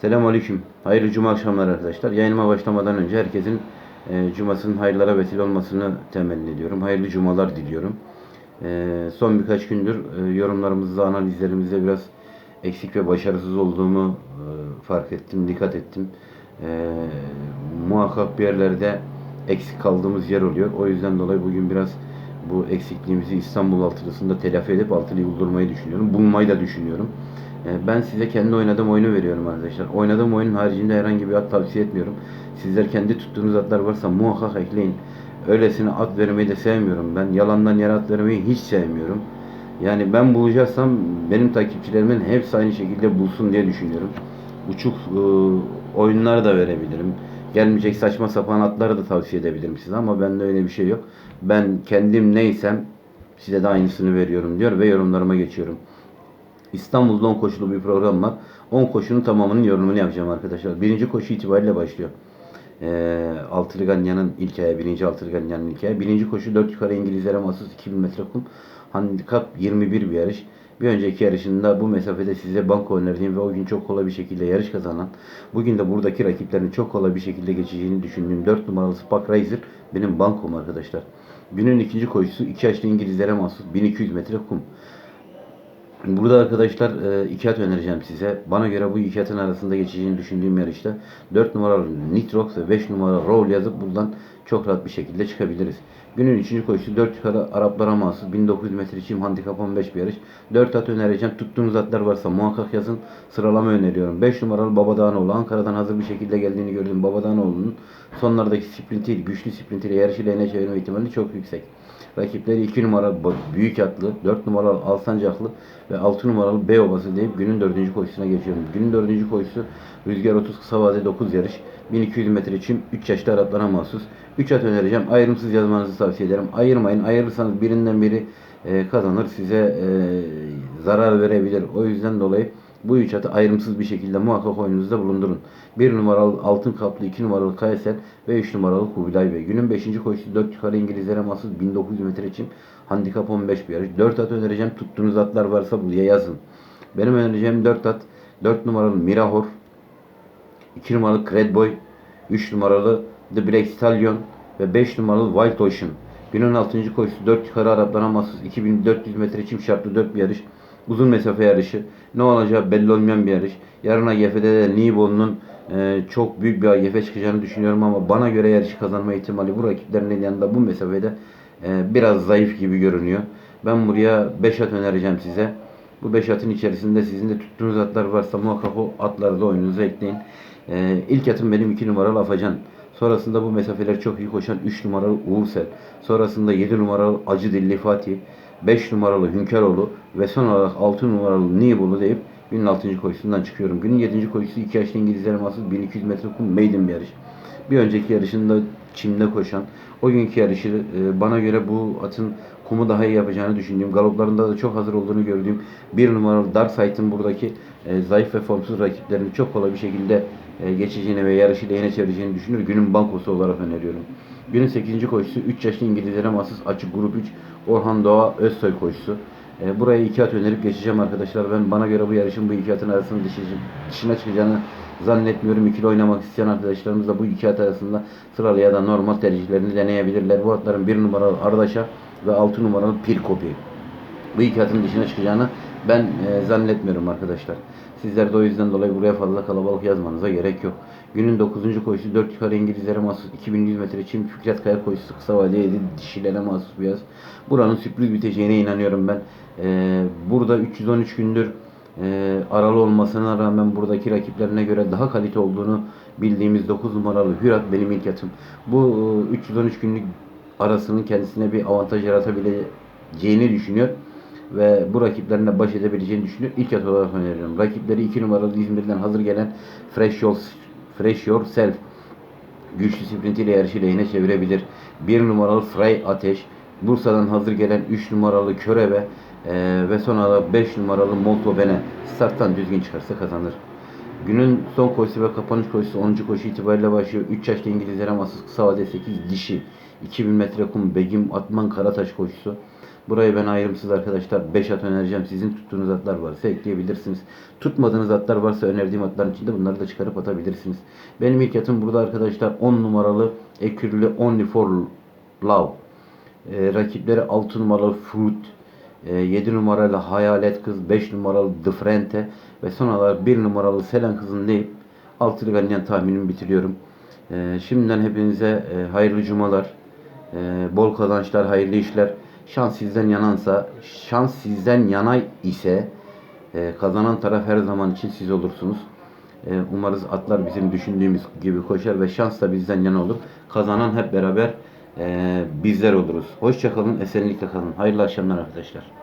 Selamünaleyküm. Hayırlı cuma akşamları arkadaşlar. Yayınıma başlamadan önce herkesin e, cumasının hayırlara vesile olmasını temenni ediyorum. Hayırlı cumalar diliyorum. E, son birkaç gündür e, yorumlarımızda, analizlerimizde biraz eksik ve başarısız olduğumu e, fark ettim, dikkat ettim. E, muhakkak bir yerlerde eksik kaldığımız yer oluyor. O yüzden dolayı bugün biraz bu eksikliğimizi İstanbul altılısında telafi edip altılıyı buldurmayı düşünüyorum. Bulmayı da düşünüyorum. E, Ben size kendi oynadığım oyunu veriyorum arkadaşlar. Oynadığım oyunun haricinde herhangi bir at tavsiye etmiyorum. Sizler kendi tuttuğunuz atlar varsa muhakkak ekleyin. Öylesine at vermeyi de sevmiyorum. Ben yalandan yere at vermeyi hiç sevmiyorum. Yani ben bulacaksam benim takipçilerimin hepsi aynı şekilde bulsun diye düşünüyorum. Uçuk e, oyunlar da verebilirim. Gelmeyecek saçma sapan atları da tavsiye edebilirim size ama bende öyle bir şey yok. Ben kendim neysem size de aynısını veriyorum diyor ve yorumlarıma geçiyorum. İstanbul'da 10 koşulu bir program var. 10 koşunun tamamının yorumunu yapacağım arkadaşlar. Birinci koşu itibariyle başlıyor. Ee, Altılı ilk ayağı, birinci Altılı Ganyan'ın ilk ayağı. Birinci koşu 4 yukarı İngilizlere mahsus 2000 metre kum. Handikap 21 bir yarış. Bir önceki yarışında bu mesafede size banko önerdiğim ve o gün çok kolay bir şekilde yarış kazanan, bugün de buradaki rakiplerini çok kolay bir şekilde geçeceğini düşündüğüm 4 numaralı Spark Racer benim bankom arkadaşlar. Günün ikinci koşusu 2 yaşlı İngilizlere mahsus 1200 metre kum. Burada arkadaşlar e, iki at önereceğim size. Bana göre bu iki atın arasında geçeceğini düşündüğüm yarışta 4 numaralı Nitrox ve 5 numaralı Roll yazıp buradan çok rahat bir şekilde çıkabiliriz. Günün 3. koşusu 4 yukarı Araplara mahsus 1900 metre çim handikap 15 bir yarış. 4 at önereceğim. Tuttuğunuz atlar varsa muhakkak yazın. Sıralama öneriyorum. 5 numaralı Babadağanoğlu. Ankara'dan hazır bir şekilde geldiğini gördüm. Babadağanoğlu'nun sonlardaki sprintiyle, güçlü sprintiyle yarışı lehine çevirme ihtimali çok yüksek. Rakipleri 2 numaralı Büyük Atlı, 4 numaralı Alsancaklı ve 6 numaralı Beyobası deyip günün 4. koşusuna geçiyorum. Günün 4. koşusu Rüzgar 30 kısa vade 9 yarış. 1200 metre çim 3 yaşlı Araplara mahsus. 3 at önereceğim. Ayrımsız yazmanızı tavsiye ederim. Ayırmayın. Ayırırsanız birinden biri e, kazanır. Size e, zarar verebilir. O yüzden dolayı bu üç atı ayrımsız bir şekilde muhakkak oyununuzda bulundurun. 1 numaralı Altın Kaplı, 2 numaralı Kaysel ve 3 numaralı Kubilay Bey. Günün 5. koşusu 4 yukarı İngilizlere mahsus 1900 metre için handikap 15 bir yarış. 4 at önereceğim. Tuttuğunuz atlar varsa buraya yazın. Benim önereceğim 4 at. 4 numaralı Mirahor, 2 numaralı Cred Boy, 3 numaralı The Black Stallion ve 5 numaralı White Ocean. Günün 6. koşusu 4 yukarı Araplara mahsus 2400 metre çim şartlı 4 bir yarış. Uzun mesafe yarışı. Ne olacağı belli olmayan bir yarış. Yarın AGF'de de Nibon'un e, çok büyük bir AGF çıkacağını düşünüyorum ama bana göre yarışı kazanma ihtimali bu rakiplerinin yanında bu mesafede e, biraz zayıf gibi görünüyor. Ben buraya 5 at önereceğim size. Bu 5 atın içerisinde sizin de tuttuğunuz atlar varsa muhakkak o atları da oyununuza ekleyin. E, ilk atım benim 2 numaralı Afacan. Sonrasında bu mesafeleri çok iyi koşan 3 numaralı Uğursel. Sonrasında 7 numaralı Acı Dilli Fatih. 5 numaralı Hünkaroğlu ve son olarak 6 numaralı Nibolu deyip günün 6. koşusundan çıkıyorum. Günün 7. koşusu 2 yaşlı İngilizlere mahsus 1200 metre kum maiden bir yarış. Bir önceki yarışında çimde koşan, o günkü yarışı e, bana göre bu atın kumu daha iyi yapacağını düşündüğüm, galoplarında da çok hazır olduğunu gördüğüm bir numaralı Dark Side'ın buradaki e, zayıf ve formsuz rakiplerini çok kolay bir şekilde geçeceğini ve yarışı lehine çevireceğini düşünür. Günün bankosu olarak öneriyorum. Günün 8. koşusu 3 yaşlı İngilizlere mahsus açık grup 3 Orhan Doğa Özsoy koşusu. E, buraya iki at önerip geçeceğim arkadaşlar. Ben bana göre bu yarışın bu iki atın arasında dışına, çıkacağını zannetmiyorum. İkili oynamak isteyen arkadaşlarımız da bu iki at arasında sıralı ya da normal tercihlerini deneyebilirler. Bu atların bir numaralı Ardaşa ve altı numaralı Pirkopi. Bu iki atın dışına çıkacağını ben e, zannetmiyorum arkadaşlar. Sizler de o yüzden dolayı buraya fazla kalabalık yazmanıza gerek yok. Günün 9. koşusu 4 yukarı İngilizlere mahsus 2100 metre çim Fikret Kaya koşusu kısa vadeli 7 dişilere mahsus bir yaz. Buranın sürpriz biteceğine inanıyorum ben. Ee, burada 313 gündür e, aralı olmasına rağmen buradaki rakiplerine göre daha kalite olduğunu bildiğimiz 9 numaralı Hürat benim ilk atım. Bu e, 313 günlük arasının kendisine bir avantaj yaratabileceğini düşünüyor ve bu rakiplerine baş edebileceğini düşünüyor. İlk at olarak öneriyorum. Rakipleri 2 numaralı İzmir'den hazır gelen Fresh Your, Fresh Yourself güçlü sprintiyle yarışı lehine çevirebilir. 1 numaralı Fray Ateş, Bursa'dan hazır gelen 3 numaralı Körebe e, ve son olarak 5 numaralı Molto Bene starttan düzgün çıkarsa kazanır. Günün son koşusu ve kapanış koşusu 10. koşu itibariyle başlıyor. 3 yaşlı İngilizlere mahsus kısa vade 8 dişi. 2000 metre kum Begim Atman Karataş koşusu. Burayı ben ayrımsız arkadaşlar 5 at önereceğim. Sizin tuttuğunuz atlar varsa ekleyebilirsiniz. Tutmadığınız atlar varsa önerdiğim atların içinde bunları da çıkarıp atabilirsiniz. Benim ilk atım burada arkadaşlar 10 numaralı Ekürlü Only for Love. Ee, rakipleri 6 numaralı Fruit, 7 numaralı Hayalet Kız, 5 numaralı The Frente ve son olarak 1 numaralı Selen Kız'ın deyip altılı ganyan tahminimi bitiriyorum. Ee, şimdiden hepinize e, hayırlı cumalar, e, bol kazançlar, hayırlı işler. Şans sizden yanansa, şans sizden yanay ise e, kazanan taraf her zaman için siz olursunuz. E, umarız atlar bizim düşündüğümüz gibi koşar ve şans da bizden yana olur. Kazanan hep beraber e, bizler oluruz. Hoşçakalın, esenlikle kalın. Hayırlı akşamlar arkadaşlar.